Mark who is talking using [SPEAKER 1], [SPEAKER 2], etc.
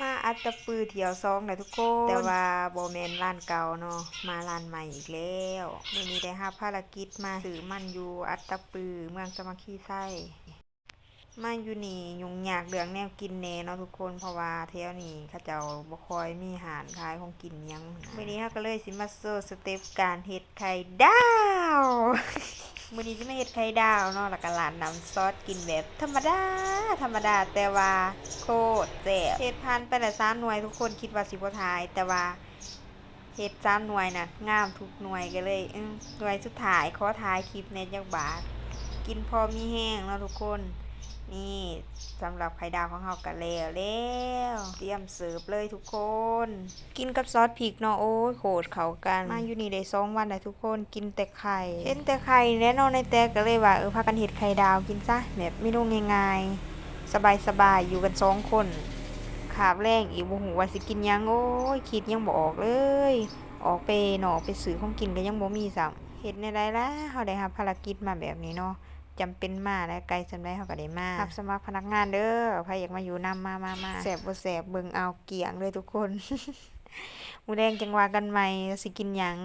[SPEAKER 1] มาอัตตปือเที่ยวซองนะทุกคน แต่ว่าบ่แม่นร้านเก่าเนาะมาร้านใหม่อีกแล้วมื้อนี้ได้รับภารกิจมาซื้อมันอยู่อัตตปือเมืองสามัคคีไส้มาอยู่นี่ยุ่งยากเรื่องแนวกินแหน่เนาะทุกคนเพราะว่าแถวนี้เขาเจ้าบ่ค่อยมีอาหารขายของกินหยังมื้อนี้เฮาก็เลยสิมาโซสเต็ปการเฮ็ดไข่ดาว มื้อนี้จะมาเฮ็ดไข่ดาวเนาะแล้วก็รานน้ำซอสกินแบบ ธรรมดา ธรรมดา แต่ว่าโคตรแซ่บเฮ็ดพันไปละสามหน่วยทุกคนคิดว่าสิบ่ทาย แต่ว่าเฮ็ดสามหน่วยน่ะงามทุกหน่วยก็เลยหน่วยสุดท้ายขอถ่ายคลิปเนจักบาท กินพอมีแห้งเนาะทุกคน นี่สำหรับไข่ดาวของเฮาก็แล้วแล้วเตรียมเสิร์ฟเลยทุกคน กินกับซอสพริกเนาะโอ้ยโคตรเขากัน มาอยู่นี่ได้สองวันแล้วทุกคนกินแต่ไข่เห็นแต่ไข่แน่นอนในแต่ก็เลยว่าเออพากันเฮ็ดไข่ดาวกินซะแบบเมนูง่ายๆสบายๆอยู่กันสองคนขาบแรงอีกบ่ฮู้ว่าสิกินยังโอ้ยคิดยังบ่ออกเลย ออกไปหนอไปซื้อของกินก็ยังบ่มีซ้ำเฮ็ดในใดล่ะเฮาได้รับภารกิจมาแบบนี้เนาะ จำเป็นมาและไกลสำได้เขาก็ได้มารับสมัครพนักงานเด้อใครอยากมาอยู่นำมามามาแสบบ่แสบเบิ่งเอาเกี่ยงเลยทุกคนหมูแดงจังว่ากันใหม่สิกินหยัง